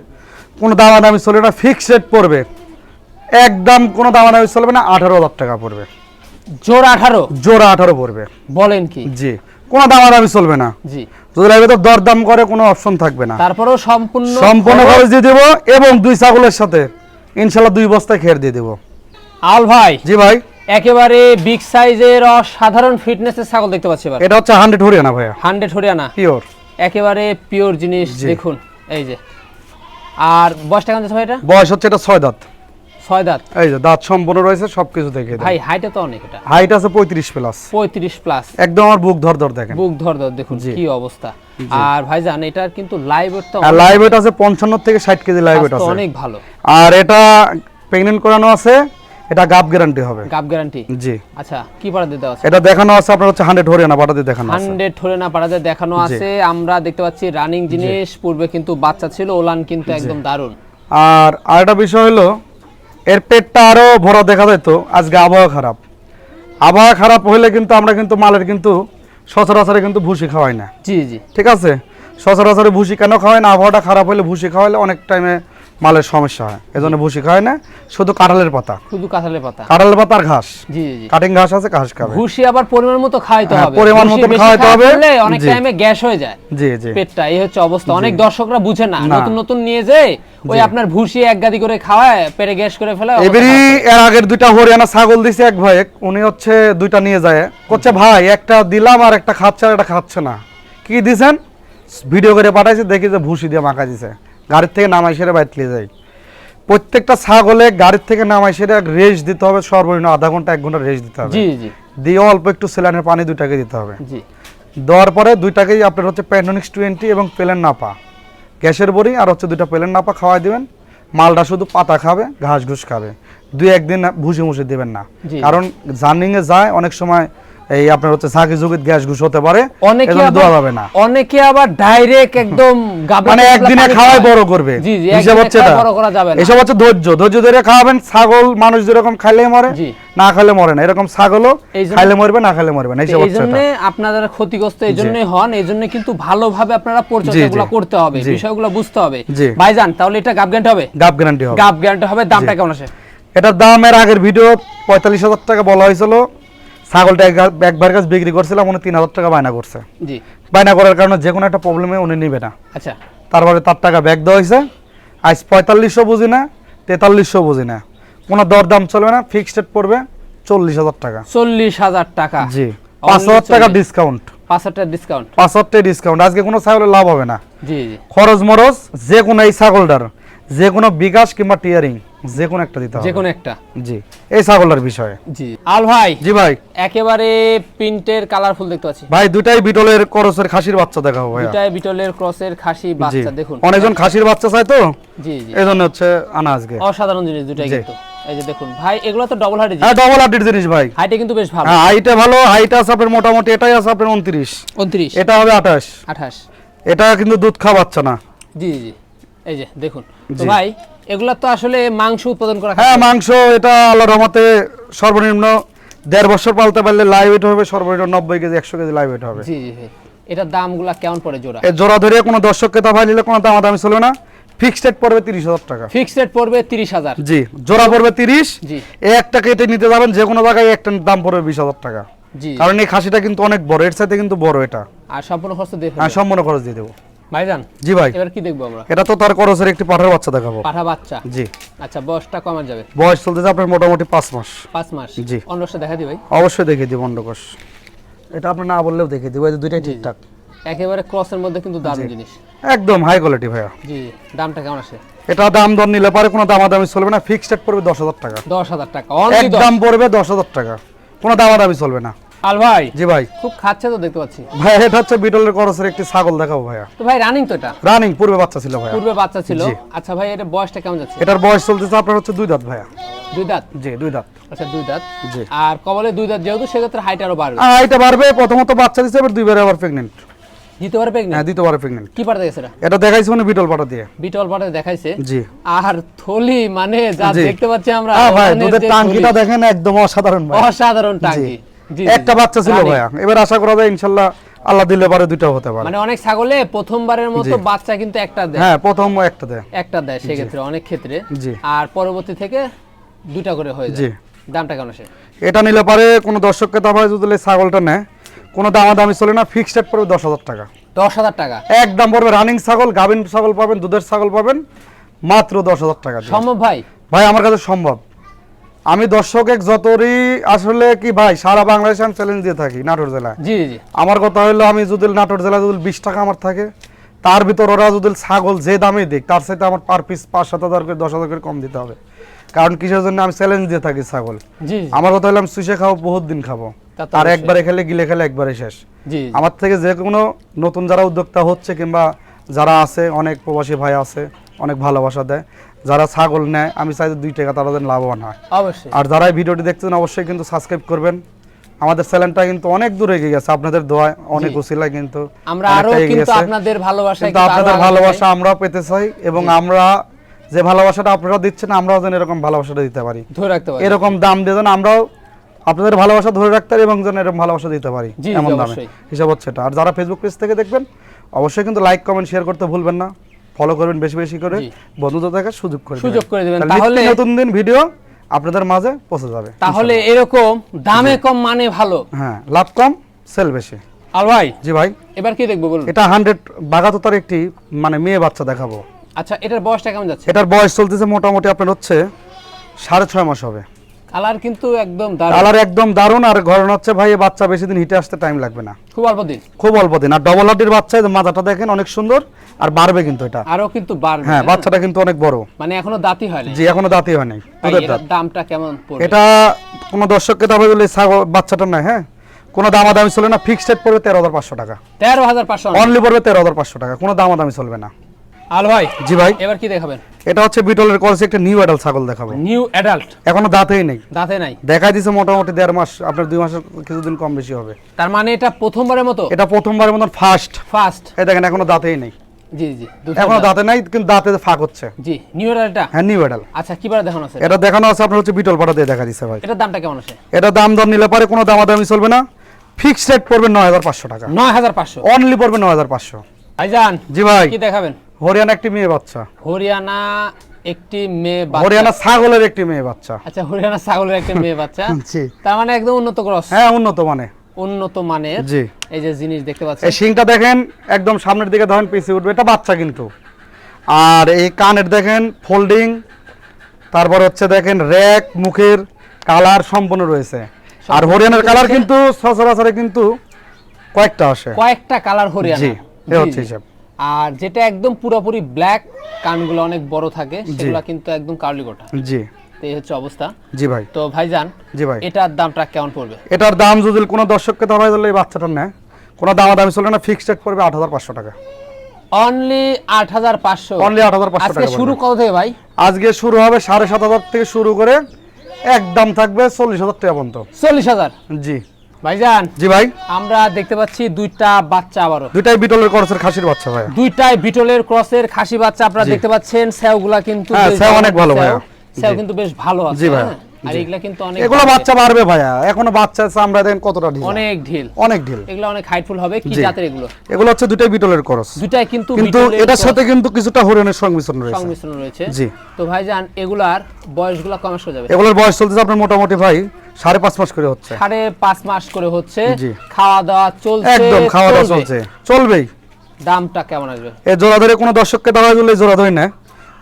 কোনো দামাদামি চলে এটা ফিক্স রেট পড়বে। একদম কোনো দামাদামি চলবে না আঠারো হাজার টাকা পড়বে। জোড়া আঠারো? জোড়া আঠারো পড়বে। বলেন কি? জি। কোনো দামাদামি চলবে না। জি। যদি লাগবে তো দরদাম করে কোনো অপশন থাকবে না। তারপরেও সম্পূর্ণ সম্পূর্ণ খরচ- দিয়ে দেবো এবং দুই ছাগলের সাথে ইনশাল্লাহ দুই বস্তায় খের দিয়ে দেবো। আল ভাই। জি ভাই। একেবারে বিগ সাইজের অসাধারণ ফিটনেসের ছাগল দেখতে পাচ্ছি এবার। এটা হচ্ছে হান্ড্রেড হরিয়ানা ভাইয়া। হান্ড্রেড হরিয়ানা। পিওর একেবারে পিওর জিনিস দেখুন এই যে। আর বয়সটা কেমন ভাই এটা? বয়স হচ্ছে এটা ছয় দাঁত। ছয় দাঁত। এই যে দাঁত সম্পূর্ণ রয়েছে সবকিছু দেখে ভাই হাইটে তো অনেক এটা। হাইট আছে পঁয়ত্রিশ প্লাস পঁয়ত্রিশ প্লাস একদম আমার বুক ধর ধর দেখেন। বুক ধর ধর দেখুন কি অবস্থা। আর ভাইজান এটার কিন্তু লাইভ ওয়েটটা লাইভ ওয়েট আছে পঞ্চান্ন থেকে ষাট কেজি লাইভ ওয়েট আছে। অনেক ভালো। আর এটা প্রেগনেন্ট করানো আছে এটা গাপ গ্যারান্টি হবে। গাপ গ্যারান্টি জি। আচ্ছা কি পাড়া দিতে আছে? এটা দেখানো আছে আপনার হচ্ছে হান্ড্রেড হরিয়ানা বাটাতে দেখানো আছে। হান্ড্রেড ধরে না পাড়াতে দেখানো আছে। আমরা দেখতে পাচ্ছি রানিং জিনিস পূর্বে কিন্তু বাচ্চা ছিল ওলান কিন্তু একদম দারুণ। আর আরেকটা বিষয় হলো এর পেটটা আরও ভরা দেখা যায় তো আজকে আবহাওয়া খারাপ। আবহাওয়া খারাপ হলে কিন্তু আমরা কিন্তু মালের কিন্তু সচরাচরে কিন্তু ভুসি খাওয়াই না। জি জি। ঠিক আছে? সচরাচরে ভুসি কেন খাওয়াই না? আবহাওয়াটা খারাপ হলে ভুসি খাওয়ালে অনেক টাইমে মালের সমস্যা হয়। এজন্য ভুসি খাওয়াই না শুধু কাঁঠালের পাতা। শুধু কাঁঠালের পাতা? কাঁঠালের পাতা আর ঘাস। জি জি কাটিং ঘাস আছে ঘাস খাবে। ভুসি আবার পরিমাণ মতো খাওয়াইতে হ্যাঁ, হবে। পরিমাণ মতো খাওয়াইতে হবে। অনেক টাইমে গ্যাস হয়ে যায়। জি জি। পেটটা এই হচ্ছে অবস্থা। অনেক দর্শকরা বুঝে না। নতুন নতুন নিয়ে যে ওই আপনার ভুসি এক গাদি করে খাওয়ায় পেটে গ্যাস করে ফেলে করে। এর আগের দুইটা হরিয়ানা ছাগল দিছে এক ভাই উনি হচ্ছে দুইটা নিয়ে যায়। করছে ভাই একটা দিলাম আর একটা খাচ্ছে আর একটা খাচ্ছে না। কি দিছেন? ভিডিও করে পাঠাইছে দেখি যে ভুসি দিয়ে মাখা দিছে। গাড়ির থেকে নামাই সেরে নিয়ে যাই প্রত্যেকটা ছাগলে গাড়ির থেকে নামাই সেরে রেস্ট দিতে হবে সর্বনিম্ন আধা ঘণ্টা এক ঘণ্টা রেস্ট দিতে হবে। জি জি। দিয়ে অল্প একটু সেলানের পানি দুইটাকে দিতে হবে। জি। দেওয়ার পরে দুইটাকেই আপনার হচ্ছে প্যান্ডোনিক্স টোয়েন্টি এবং প্লেন নাপা গ্যাসের বড়ি আর হচ্ছে দুইটা প্লেন নাপা খাওয়াই দিবেন। মালটা শুধু পাতা খাবে ঘাস ঘুষ খাবে। দুই একদিন ভুসি মুসে দেবেন না। কারণ জার্নিংয়ে যায় অনেক সময় এই আপনার হচ্ছে ঝাঁকি ঝুঁকিত গ্যাস ঘুষ হতে পারে। অনেকে দেওয়া যাবে না। অনেকে আবার ডাইরেক্ট একদম মানে একদিনে খাওয়াই খাওয়ায়। বড় করবে। জি জি হিসাব হচ্ছে এটা। বড় করা যাবে না। এসব হচ্ছে ধৈর্য। ধৈর্য ধরে খাওয়াবেন ছাগল মানুষ যেরকম খাইলে মরে। না খাইলে মরে না। এরকম ছাগলও খাইলে মরবে না খাইলে মরবে না। এই জন্য এটা। আপনারা ক্ষতিগ্রস্ত এই জন্যই হন এই জন্য কিন্তু ভালোভাবে আপনারা পরিচর্যাগুলো করতে হবে। বিষয়গুলো বুঝতে হবে। ভাইজান তাহলে এটা গাব গ্যারান্টি হবে? গাব গ্যারান্টি হবে। গাব গ্যারান্টি হবে দামটা কেমন আসে? এটার দাম এর আগের ভিডিও পঁয়তাল্লিশ হাজার টাকা বলা হয়েছিল। ছাগলটা একবার কাছে বিক্রি করছিলাম উনি তিন হাজার টাকা বায়না করছে। জি। বায়না করার কারণে যে কোনো একটা প্রবলেমে উনি নিবে না। আচ্ছা। তারপরে তার টাকা ব্যাগ দেওয়া হয়েছে। আজ পঁয়তাল্লিশশো বুঝি না তেতাল্লিশশো বুঝি না। কোনো দরদাম চলবে না ফিক্সড রেট পড়বে চল্লিশ হাজার টাকা। চল্লিশ হাজার টাকা। জি। পাঁচ হাজার টাকা ডিসকাউন্ট পাঁচ হাজার টাকা ডিসকাউন্ট পাঁচ হাজার টাকা ডিসকাউন্ট আজকে কোনো ছাগলের লাভ হবে না। জি জি। খরচ মরচ যে কোনো এই ছাগলটার। যে কোনো বিকাশ কিংবা টিয়ারিং যে কোনো একটা দিতে হবে। যে কোনো একটা। জি এই ছাগলটার বিষয়ে। জি। আল ভাই জি ভাই। একেবারে প্রিন্টের কালারফুল দেখতে পাচ্ছি। ভাই দুটাই বিটলের করসের খাসির বাচ্চা দেখাবো ভাইয়া। দুটাই বিটলের ক্রসের খাসি বাচ্চা দেখুন। অনেকজন খাসির বাচ্চা চায় তো? জি জি। এই জন্য হচ্ছে আনা আজকে। অসাধারণ জিনিস দুটাই কিন্তু। এই যে দেখুন ভাই এগুলো তো ডবল হাইট হ্যাঁ ডবল আপডেট জিনিস ভাই। হাইটে কিন্তু বেশ ভালো। হ্যাঁ হাইটটা ভালো হাইট আছে আপনার মোটামুটি এটাই আছে আপনার উনত্রিশ। উনত্রিশ। এটা হবে আঠাশ। আঠাশ। এটা কিন্তু দুধ খাওয়া বাচ্চা না। জি জি। এই যে দেখুন। তো ভাই এগুলা তো আসলে মাংস উৎপাদন করা হ্যাঁ মাংস এটা রহমতে সর্বনিম্ন দেড় বছর পালতে পারলে লাইভ ওয়েট হবে সর্বনিম্ন নব্বই কেজি একশো কেজি লাইভ ওয়েট হবে। জি জি এটার দামগুলা কেমন পড়ে জোড়া? জোড়া ধরে কোনো দর্শককে দাবাই নিলে কোনো দামাদামি চলবে না। ফিক্সড রেট পড়বে তিরিশ হাজার টাকা। ফিক্সড রেট পড়বে তিরিশ হাজার। জি জোড়া পড়বে তিরিশ। জি। একটা কেটে নিতে যাবেন যে কোনো জায়গায় একটা দাম পড়বে বিশ হাজার টাকা। জি। কারণ এই খাসিটা কিন্তু অনেক বড় এর সাথে কিন্তু বড় এটা। আর সম্পূর্ণ খরচ দিয়ে হ্যাঁ সম্পূর্ণ খরচ দিয়ে দেবো। ভাইজান জি ভাই। এবার কি দেখব আমরা? এটা তো তার খরচের একটি পাঠার বাচ্চা দেখাবো। পাঠা বাচ্চা? জি। আচ্ছা বয়সটা কমা যাবে? বয়স চলতেছে আপনার মোটামুটি পাঁচ মাস। পাঁচ মাস? জি। অন্যটা দেখা দি ভাই। অবশ্যই দেখিয়ে দিব অন্ডকোষ। এটা আপনি না বললেও দেখিয়ে দিব এই দুইটাই ঠিকঠাক। একেবারে ক্রসের মধ্যে কিন্তু দারুণ জিনিস। একদম হাই কোয়ালিটি ভাইয়া। জি দামটা কেমন আছে এটা দাম দর নিলে পারে কোনো দামাদামি চলবে না ফিক্সড পড়বে দশ হাজার টাকা। দশ হাজার টাকা। অনলি এক দাম পড়বে দশ হাজার টাকা। কোনো দামাদামি চলবে না। আল ভাই জি ভাই। খুব খাচ্ছে তো দেখতে পাচ্ছি। ভাই এটা হচ্ছে বিটলের খরচের একটি ছাগল দেখাবো ভাইয়া। তো ভাই রানিং তো এটা? রানিং পূর্বে বাচ্চা ছিল ভাইয়া। পূর্বে বাচ্চা ছিল। আচ্ছা ভাই এটা বয়সটা কেমন যাচ্ছে? এটার বয়স চলতেছে আপনার হচ্ছে দুই দাঁত ভাইয়া। দুই দাঁত? জি দুই দাঁত। আচ্ছা দুই দাঁত। জি। আর কবলে দুই দাঁত যেহেতু সেক্ষেত্রে হাইট আরও বাড়বে। বাড়বে প্রথমত বাচ্চা দিচ্ছে এবার দুইবারে আবার প্রেগনেন্ট দিতে পারে হ্যাঁ প্রেগনেন্ট দ্বিতীয়বারে কি পাঠাতে গেছে এটা? এটা দেখাইছে মানে বিটল পাটা দিয়ে। বিটল দেখাইছে। জি। আর থলি মানে যা দেখতে পাচ্ছি আমরা দুধের টাঙ্কিটা দেখেন একদম অসাধারণ ভাই। অসাধারণ টাঙ্কি। একটা বাচ্চা ছিল ভাইয়া। এবার আশা করা যায় ইনশাল্লাহ আল্লাহ দিলে পারে দুইটাও হতে পারে। মানে অনেক ছাগলে প্রথমবারের মতো বাচ্চা কিন্তু একটা দেয়। হ্যাঁ প্রথম একটা দেয়। একটা দেয় সেক্ষেত্রে অনেক ক্ষেত্রে। আর পরবর্তী থেকে দুইটা করে হয়ে জি। যায় দামটা কেমন আসে? এটা নিলে পারে কোনো দর্শককে দাবায় যদি এই ছাগলটা নেয় কোনো দামাদামি চলে না ফিক্সড রেট পড়বে দশ হাজার টাকা। দশ হাজার টাকা? একদম পড়বে রানিং ছাগল গাভিন ছাগল পাবেন দুধের ছাগল পাবেন মাত্র দশ হাজার টাকা সম্ভব ভাই? ভাই আমার কাছে সম্ভব। আমি দর্শক এক যতরই আসলে কি ভাই সারা বাংলাদেশে আমি চ্যালেঞ্জ দিয়ে থাকি নাটোর জেলায়। জি জি আমার কথা হলো আমি যদি নাটোর জেলায় যদি বিশ টাকা আমার থাকে তার ভিতর ওরা যদি ছাগল যে দামে দিক তার সাথে আমার পার পিস পাঁচ সাত হাজার করে দশ হাজার করে কম দিতে হবে। কারণ কিসের জন্য আমি চ্যালেঞ্জ দিয়ে থাকি ছাগল? জি আমার কথা হলো আমি সুইসে খাব বহুত দিন খাব। আর একবারে খেলে গিলে খেলে একবারে শেষ। জি। আমার থেকে যে কোনো নতুন যারা উদ্যোক্তা হচ্ছে কিংবা যারা আছে অনেক প্রবাসী ভাই আছে অনেক ভালোবাসা দেয়। যারা ছাগল নেয় আমি চাই দুই টাকা তারা যেন লাভবান হয়। অবশ্যই। আর যারা এই ভিডিওটি দেখছেন অবশ্যই কিন্তু সাবস্ক্রাইব করবেন। আমাদের চ্যানেলটা কিন্তু অনেক দূরে এগিয়ে গেছে আপনাদের দোয়ায় অনেক জি। কিন্তু আমরা আরও কিন্তু আপনাদের ভালোবাসা কিন্তু আপনাদের ভালোবাসা আমরাও পেতে চাই এবং আমরা যে ভালোবাসাটা আপনারা দিচ্ছেন আমরাও যেন এরকম ভালোবাসাটা দিতে পারি। ধরে রাখতে পারি। এরকম দাম দিয়ে যেন আমরাও আপনাদের ভালোবাসা ধরে রাখতে পারি এবং যেন এরকম ভালোবাসা দিতে পারি। এমন দামে। হিসাব হচ্ছে এটা। আর যারা ফেসবুক পেজ থেকে দেখবেন অবশ্যই কিন্তু লাইক কমেন্ট শেয়ার করতে ভুলবেন না। ফলো করবেন বেশি বেশি করে। বন্ধুদের দেখার সুযোগ করে সুযোগ করে দিবেন। তাহলে নতুন দিন ভিডিও আপনাদের মাঝে পৌঁছে যাবে তাহলে এরকম দামে কম মানে ভালো। হ্যাঁ লাভ কম সেল বেশি। আর ভাই জি ভাই। এবার কি দেখব বলুন? এটা হান্ড্রেড বাগাততার একটি মানে মেয়ে বাচ্চা দেখাবো। আচ্ছা এটার বয়সটা কেমন যাচ্ছে? এটার বয়স চলতেছে মোটামুটি আপনার হচ্ছে সাড়ে ছয় মাস হবে। কালার কিন্তু একদম দারুণ। কালার একদম দারুণ আর হচ্ছে ভাই বাচ্চা বেশি দিন হিটে আসতে টাইম লাগবে না। খুব অল্প দিন। খুব অল্প দিন আর ডবল বাচ্চা মাথাটা দেখেন অনেক সুন্দর আর বাড়বে কিন্তু এটা। আরও কিন্তু বাড়বে। হ্যাঁ বাচ্চাটা কিন্তু অনেক বড়। মানে এখনও দাঁতই হয় না জি এখনও দাঁতই হয় নাই দামটা কেমন পড়বে? এটা কোনো দর্শককে দাবি বলে বাচ্চাটা নাই হ্যাঁ? কোনো দামাদামি চলবে না ফিক্সড পড়বে তেরো হাজার পাঁচশো টাকা। তেরো হাজার পাঁচশো। অনলি পড়বে তেরো হাজার পাঁচশো টাকা কোনো দামাদামি চলবে না। আল ভাই জি ভাই। এবার কি দেখাবেন? এটা হচ্ছে বিটলের একটা নিউ অ্যাডাল ছাগল দেখাবো। নিউ অ্যাডাল্ট এখনও দাঁতেই নেই। দাঁতে নাই? দেখাই দিছে মোটামুটি দেড় মাস আপনার দুই মাসের কিছুদিন কম বেশি হবে। তার মানে এটা প্রথমবারের মতো? এটা প্রথমবারের মতন ফার্স্ট ফার্স্ট এই দেখেন এখনও দাঁতেই নেই। জি জি এখনও দাঁতে নাই কিন্তু দাঁতে ফাঁক হচ্ছে। জি নিউ অ্যাডাল্টটা হ্যাঁ নিউ আচ্ছা কিবারে দেখানো আছে? এটা দেখানো আছে আপনার হচ্ছে বিটল পাটা দিয়ে দেখা দিছে ভাই। এটার দামটা কেমন আছে? এটা দাম দর নিলে পারে কোনো দামাদামি চলবে না। ফিক্সড রেট পড়বে নয় হাজার পাঁচশো টাকা। নয় হাজার পাঁচশো। অনলি পড়বে নয় হাজার পাঁচশো। ভাইজান জি ভাই। কি দেখাবেন? হরিয়ানা একটি মেয়ে বাচ্চা। হরিয়ানা একটি মেয়ে বাচ্চা। হরিয়ানা ছাগলের একটি মেয়ে বাচ্চা। আচ্ছা হরিয়ানা ছাগলের একটি মেয়ে বাচ্চা। জি। তার মানে একদম উন্নত ক্রস। হ্যাঁ উন্নত মানে উন্নত মানের। জি। এই যে জিনিস দেখতে পাচ্ছেন। এই শিংটা দেখেন একদম সামনের দিকে ধরেন পিছিয়ে উঠবে এটা বাচ্চা কিন্তু। আর এই কানের দেখেন ফোল্ডিং। তারপর হচ্ছে দেখেন র্যাক মুখের কালার সম্পূর্ণ রয়েছে। আর হরিয়ানার কালার কিন্তু সচরাচরে কিন্তু কয়েকটা আসে। কয়েকটা কালার হরিয়ানা। জি হচ্ছে হিসাব। আর যেটা একদম পুরোপুরি ব্ল্যাক কানগুলো অনেক বড় থাকে সেগুলো কিন্তু একদম কার্লি গোটা। জি। তো এই হচ্ছে অবস্থা। জি ভাই। তো ভাইজান জি ভাই। এটার দামটা কেমন পড়বে? এটার দাম যদি কোনো দর্শককে ধরা দিলে এই বাচ্চাটার নেয়। কোনো দামাদামি চলে না ফিক্সড রেট পড়বে আট হাজার পাঁচশো টাকা। অনলি আট হাজার পাঁচশো। অনলি আট হাজার পাঁচশো আজকে টাকা শুরু কত থেকে ভাই? আজকে শুরু হবে সাড়ে সাত হাজার থেকে শুরু করে একদম থাকবে চল্লিশ হাজার টাকা পর্যন্ত। চল্লিশ হাজার? জি। ভাইজান জি ভাই। আমরা দেখতে পাচ্ছি দুইটা বাচ্চা আবারও। দুইটাই বিটলের করসের খাসির বাচ্চা ভাই দুইটাই বিটলের ক্রসের খাসি বাচ্চা আপনারা দেখতে পাচ্ছেন স্যাওগুলা কিন্তু হ্যাঁ, স্যাও অনেক ভালো। ভাইয়া। স্যাও কিন্তু বেশ ভালো আছে জি ভাইয়া, হ্যাঁ? আর এগুলা কিন্তু অনেক এগুলো বাচ্চা বাড়বে ভাইয়া। এখনও বাচ্চা চামড়া দেখেন কতটা ঢিল। অনেক ঢিল। অনেক ঢিল। এগুলো অনেক হাইটফুল হবে কি। জাতের এগুলো? এগুলো হচ্ছে দুইটাই বিটলের করস দুইটাই কিন্তু কিন্তু এটার সাথে কিন্তু কিছুটা হরিণের সংমিশ্রণ রয়েছে। সংমিশ্রণ রয়েছে। জি। তো ভাইজান এগুলার বয়সগুলো কমে যাবে। এগুলোর বয়স চলতেছে আপনার মোটামুটি ভাই সাড়ে পাঁচ মাস করে হচ্ছে। সাড়ে পাঁচ মাস করে হচ্ছে। খাওয়া দাওয়া চলছে একদম খাওয়া দাওয়া চলছে। চলবেই। দামটা কেমন আসবে? এ জোড়া ধরে কোনো দর্শককে দেওয়া গেলে জোড়া ধরে না।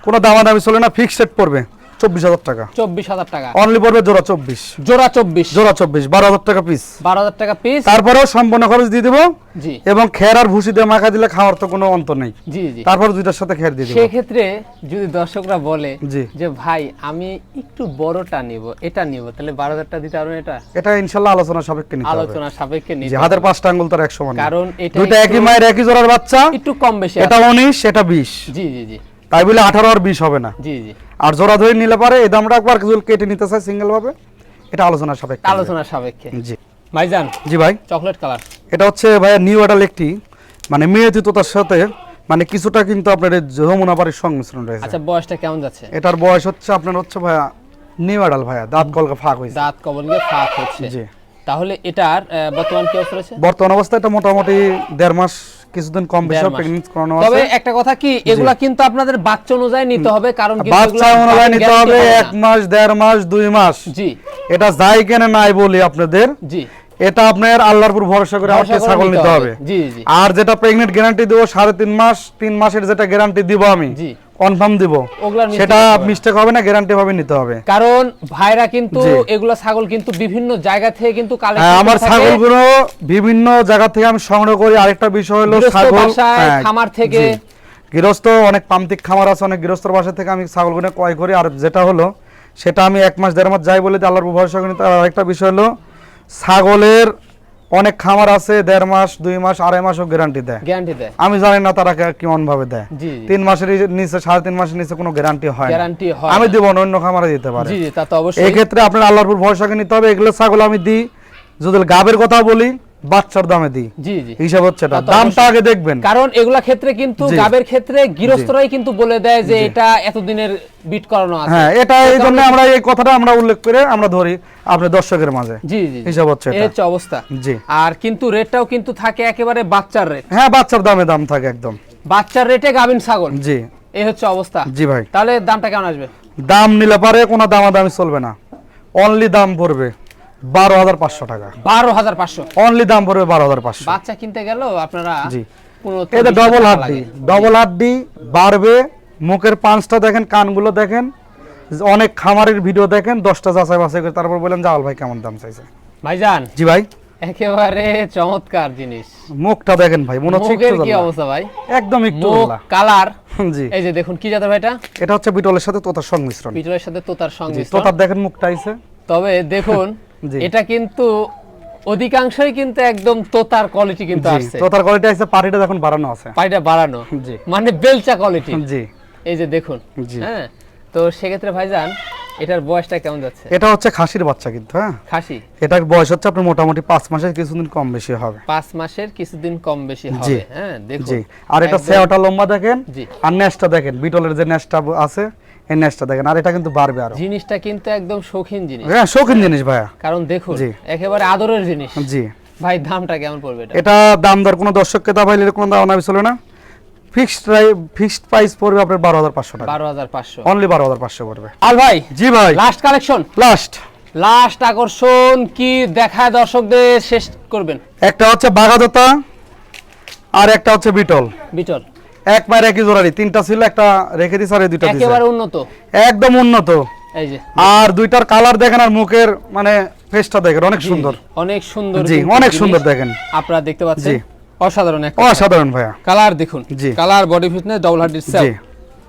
কোনো দামাদামি চলে না ফিক্সড পড়বে। চব্বিশ হাজার টাকা। চব্বিশ হাজার টাকা। অনলি পড়বে জোড়া চব্বিশ। জোড়া চব্বিশ। জোড়া চব্বিশ বারো হাজার টাকা পিস বারো হাজার টাকা পিস তারপরেও সম্পূর্ণ খরচ দিয়ে দেবো। জি। এবং খের আর ভুসি দিয়ে মাখা দিলে খাওয়ার তো কোনো অন্ত নেই। জি জি। তারপর দুইটার সাথে খের দিয়ে দেবো। সেক্ষেত্রে যদি দর্শকরা বলে জি। যে ভাই আমি একটু বড়টা নিব এটা নিব তাহলে বারো হাজার টাকা দিতে পারবেন এটা? এটা ইনশাল্লাহ আলোচনা সাপেক্ষে নিতে আলোচনা সাপেক্ষে নিতে হাতের পাঁচটা আঙ্গুল তার একশো মানে। কারণ এটা দুইটা একই মায়ের একই জোড়ার বাচ্চা। একটু কম বেশি এটা। উনিশ এটা বিশ। জি জি জি। তাই বলে আঠারো আর বিশ হবে না। জি জি। আর জোড়া ধরে নিলে পারে এই দামটা একবার যদি কেটে নিতে চায় সিঙ্গেল ভাবে এটা আলোচনার সাপেক্ষে। আলোচনা সাপেক্ষে। জি। ভাইজান জি ভাই। চকলেট কালার এটা হচ্ছে ভাইয়া নিউ অ্যাডাল একটি মানে মেয়েতিততার সাথে মানে কিছুটা কিন্তু আপনার যমুনা বাড়ির সংমিশ্রণ রয়েছে। আচ্ছা বয়সটা কেমন যাচ্ছে? এটার বয়স হচ্ছে আপনার হচ্ছে ভাইয়া নিউ অ্যাডাল ভাইয়া দাঁত কলকা ফাঁক হয়েছে। দাঁত গিয়ে ফাঁক হচ্ছে। জি। তাহলে এটার বর্তমান কি অবস্থা রয়েছে? বর্তমান অবস্থায় এটা মোটামুটি দেড় মাস কিছুদিন কম বেশি প্রেগন্যান্স করানো আছে। তবে একটা কথা কি এগুলা কিন্তু আপনাদের বাচ্চা অনুযায়ী নিতে হবে কারণ বাচ্চা অনুযায়ী নিতে হবে এক মাস দেড় মাস দুই মাস। জি। এটা যাই কেন নাই বলি আপনাদের জি। এটা আপনার আল্লাহর উপর ভরসা করে আমাকে ছাগল নিতে হবে। জি জি। আর যেটা প্রেগনেন্ট গ্যারান্টি দেবো সাড়ে তিন মাস তিন মাসের যেটা গ্যারান্টি দিব আমি। জি। কনফার্ম দিব। সেটা মিস্টেক হবে না গ্যারান্টি ভাবে নিতে হবে। কারণ ভাইরা কিন্তু। এগুলা ছাগল কিন্তু বিভিন্ন জায়গা থেকে কিন্তু হ্যাঁ, আমার ছাগলগুলো বিভিন্ন জায়গা থেকে আমি সংগ্রহ করি। আরেকটা বিষয় হলো ছাগল হ্যাঁ, খামার থেকে। গৃহস্থ অনেক প্রান্তিক খামার আছে অনেক গৃহস্থর বাসা থেকে আমি ছাগলগুলো ক্রয় করি। আর যেটা হলো সেটা আমি এক মাস দেড় মাস যাই বলে আল্লাহর ভরসা করি। তার আরেকটা বিষয় হলো ছাগলের অনেক খামার আছে দেড় মাস দুই মাস আড়াই মাসও গ্যারান্টি দেয়। গ্যারান্টি দেয়। আমি জানি না তারা কে- কেমন ভাবে দেয় তিন মাসের নিচে সাড়ে তিন মাসের নিচে কোনো গ্যারান্টি হয় গ্যারান্টি হয় আমি দেবো অন্য খামারে দিতে পারি। জি জি তা তো অবশ্যই। এই ক্ষেত্রে আপনার আল্লাহর উপর ভরসা করে নিতে হবে। এগুলো ছাগল আমি দিই। যদি গাবের কথা বলি বাচ্চার দামে দিই। জি জি। হিসাব হচ্ছে এটা। দামটা আগে দেখবেন। কারণ এগুলা ক্ষেত্রে কিন্তু গাবের ক্ষেত্রে গৃহস্থরাই কিন্তু বলে দেয় যে এটা এতদিনের বিট করানো আছে। হ্যাঁ এটা এই জন্য আমরা এই কথাটা আমরা উল্লেখ করে আমরা ধরি আপনার দর্শকের মাঝে। জি জি। হিসাব হচ্ছে এই এটা হচ্ছে অবস্থা। জি। আর কিন্তু রেটটাও কিন্তু থাকে একেবারে বাচ্চার রেট। হ্যাঁ বাচ্চার দামে দাম থাকে একদম। বাচ্চার রেটে গাবিন ছাগল। জি। এই হচ্ছে অবস্থা। জি ভাই। তাহলে দামটা কেমন আসবে? দাম নিলে পারে কোনো দামাদামি চলবে না। অনলি দাম পড়বে। বারো হাজার পাঁচশো টাকা। বারো হাজার পাঁচশো। অনলি দাম পড়বে বারো হাজার পাঁচশো। বাচ্চা কিনতে গেল আপনারা জি। এটা ডবল হাড্ডি ডবল হাড্ডি বাড়বে মুখের পাঁচটা দেখেন কানগুলো দেখেন অনেক খামারের ভিডিও দেখেন দশটা যাচাই বাছাই করে তারপর বলেন ভাই কেমন দাম চাইছে? ভাইজান জি ভাই। একেবারে চমৎকার জিনিস। মুখটা দেখেন ভাই মনে হচ্ছে মুখের কি অবস্থা ভাই? একদম একটু কালার। জি। এই যে দেখুন কি জাতের ভাইটা? এটা হচ্ছে বিটলের সাথে তোতার সংমিশ্রণ। পিটলের সাথে তোতার সংমিশ্রণ। তোতার দেখেন মুখটা আইছে। তবে দেখুন। এটা কিন্তু অধিকাংশই কিন্তু একদম তোতার কোয়ালিটি কিন্তু আসছে। তোতার কোয়ালিটি আইছে পাটিটা দেখুন বাড়ানো আছে। পাইটা বাড়ানো জি। মানে বেলচা কোয়ালিটি জি। এই যে দেখুন। হ্যাঁ? তো সেক্ষেত্রে ভাইজান এটার বয়সটা কেমন যাচ্ছে? এটা হচ্ছে খাসির বাচ্চা কিন্তু হ্যাঁ? খাসি? এটার বয়স হচ্ছে আপনার মোটামুটি পাঁচ মাসের কিছুদিন কম বেশি হবে। পাঁচ মাসের কিছুদিন কম বেশি হবে হ্যাঁ দেখুন। জি। আর এটা সেওটা লম্বা দেখেন জি। আর নেস্টটা দেখেন বিটলের যে নেস্টটা আছে এই নেস্টটা দেখেন আর এটা কিন্তু বাড়বে আরও। জিনিসটা কিন্তু একদম শৌখিন জিনিস। হ্যাঁ শৌখিন জিনিস ভাইয়া। কারণ দেখুন। একেবারে আদরের জিনিস। জি। ভাই দামটা কেমন পড়বে এটা? এটা দাম দর কোনো দর্শককে দাবাইলে কোনো দাম নামি চলে না। ফিক্সড ফিক্সড প্রাইস পড়বে আপনার বারো হাজার পাঁচশো টাকা। বারো হাজার পাঁচশো। অনলি বারো হাজার পাঁচশো পড়বে। আর ভাই জি ভাই। লাস্ট কালেকশন লাস্ট লাস্ট আকর্ষণ কি দেখায় দর্শকদের শেষ করবেন? একটা হচ্ছে বাগাদতা আর একটা হচ্ছে বিটল। বিটল। এক মায়ের একই জোড়ারি তিনটা ছিল একটা রেখে দিছে আর দুইটা দিছে। একেবারে উন্নত? একদম উন্নত। এই যে। আর দুইটার কালার দেখেন আর মুখের মানে ফেসটা দেখেন অনেক সুন্দর। অনেক সুন্দর জি অনেক সুন্দর দেখেন। আপনারা দেখতে পাচ্ছেন। জি। অসাধারণ এক অসাধারণ ভাইয়া। কালার দেখুন। জি। কালার বডি ফিটনেস ডবল হার্ডের সেল জি।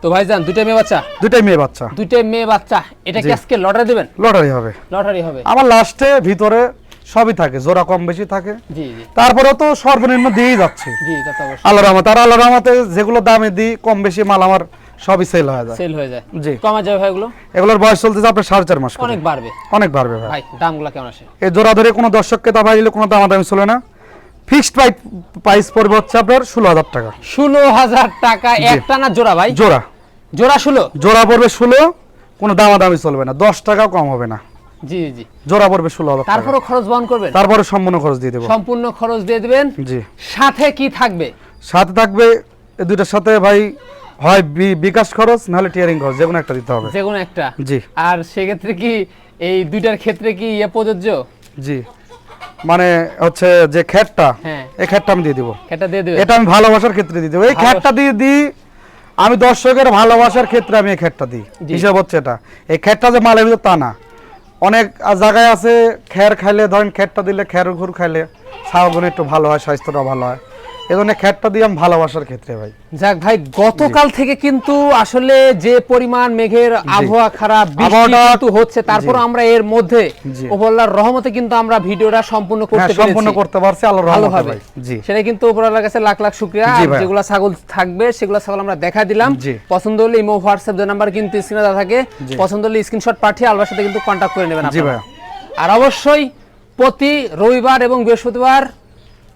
তো ভাইজান দুইটা মেয়ে বাচ্চা? দুইটাই মেয়ে বাচ্চা। দুইটা মেয়ে বাচ্চা। এটা কি আজকে লটারি দিবেন? লটারি হবে। লটারি হবে। আমার লাস্টে ভিতরে সবই থাকে জোড়া কম বেশি থাকে। তারপরেও তো সর্বনিম্ন দিয়েই যাচ্ছে। আল্লাহ রহমত আর আল্লাহ রহমতে যেগুলো দামে দিই কম বেশি মাল আমার সবই সেল হয়ে যায়। সেল হয়ে যায়। জি। কমা ভাই এগুলো? এগুলোর বয়স চলতেছে আপনার সাড়ে চার মাস অনেক বাড়বে। অনেক বাড়বে ভাই। দামগুলো কেমন আসে? এই জোড়া ধরে কোনো দর্শককে দাবা দিলে কোনো দামাদামি চলে না। ফিক্সড প্রাইস পড়বে হচ্ছে আপনার ষোলো হাজার টাকা। ষোলো হাজার টাকা একটা না জোড়া ভাই? জোড়া। জোড়া ষোলো? জোড়া পড়বে ষোলো কোনো দামাদামি চলবে না। দশ টাকাও কম হবে না। জি জি। জোড়া পড়বে ষোলো হাজার টাকা। তারপরও খরচ বহন করবেন? তারপরে সম্পূর্ণ খরচ দিয়ে দেবো। সম্পূর্ণ খরচ দিয়ে দিবেন? জি। সাথে কি থাকবে? সাথে থাকবে এই দুইটার সাথে ভাই হয় বিকাশ খরচ নাহলে টিয়ারিং খরচ একটা দিতে হবে। একটা? জি। আর সেক্ষেত্রে কি এই দুইটার ক্ষেত্রে কি ইয়ে প্রযোজ্য? জি। মানে হচ্ছে যে খ্যাটটা এই খ্যাটটা আমি দিয়ে দিব। এটা দিয়ে দেবে এটা আমি ভালোবাসার ক্ষেত্রে দিয়ে দেবো। এই খ্যাটটা দিয়ে দিই আমি দর্শকের ভালোবাসার ক্ষেত্রে আমি এই খ্যাটটা দিই। হিসাব হচ্ছে এটা। এই খ্যাটটা যে মালের ভিতর তা না। অনেক জায়গায় আছে খ্যার খাইলে, ধরেন খ্যারটা দিলে খ্যার ঘুর খাইলে ছাগল একটু ভালো হয় স্বাস্থ্যটা ভালো হয়। এই জন্য খ্যাটটা দিয়ে আমি ভালোবাসার ক্ষেত্রে ভাই যাক ভাই গতকাল থেকে কিন্তু আসলে যে পরিমাণ মেঘের আবহাওয়া খারাপ বৃষ্টি কিন্তু হচ্ছে তারপর আমরা এর মধ্যে জি। রহমতে কিন্তু আমরা ভিডিওটা সম্পূর্ণ হ্যাঁ করতে সম্পূর্ণ করতে পারছি আল্লাহর রহমতে ভাই জি সেটা কিন্তু উপরওয়ালার কাছে লাখ লাখ শুকরিয়া। যেগুলো ছাগল থাকবে সেগুলো ছাগল আমরা দেখা দিলাম। পছন্দ হলে ইমো হোয়াটসঅ্যাপ যে নাম্বার কিন্তু স্ক্রিনে দেওয়া থাকে। পছন্দ হলে স্ক্রিনশট পাঠিয়ে আলবার সাথে কিন্তু কন্ট্যাক্ট করে নেবেন জি আপনারা। আর অবশ্যই প্রতি রবিবার এবং বৃহস্পতিবার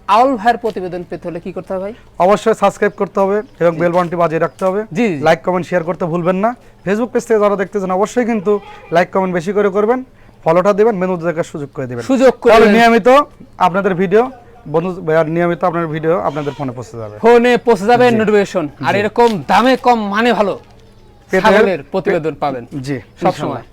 আউল ভাইয়ের প্রতিবেদন পেতে হলে কি করতে হবে ভাই? অবশ্যই সাবস্ক্রাইব করতে হবে এবং বেল বাটনটি বাজিয়ে রাখতে হবে। জি। লাইক কমেন্ট শেয়ার করতে ভুলবেন না। ফেসবুক পেজ থেকে যারা দেখতেছেন অবশ্যই কিন্তু লাইক কমেন্ট বেশি করে করবেন। ফলোটা দিবেন মেনু দেখার সুযোগ করে দিবেন। সুযোগ করে তাহলে নিয়মিত আপনাদের ভিডিও বন্ধু আর নিয়মিত আপনার ভিডিও আপনাদের ফোনে পৌঁছে যাবে। ফোনে পৌঁছে যাবে নোটিফিকেশন আর এরকম দামে কম মানে ভালো প্রতিবেদন পাবেন। জি সবসময়।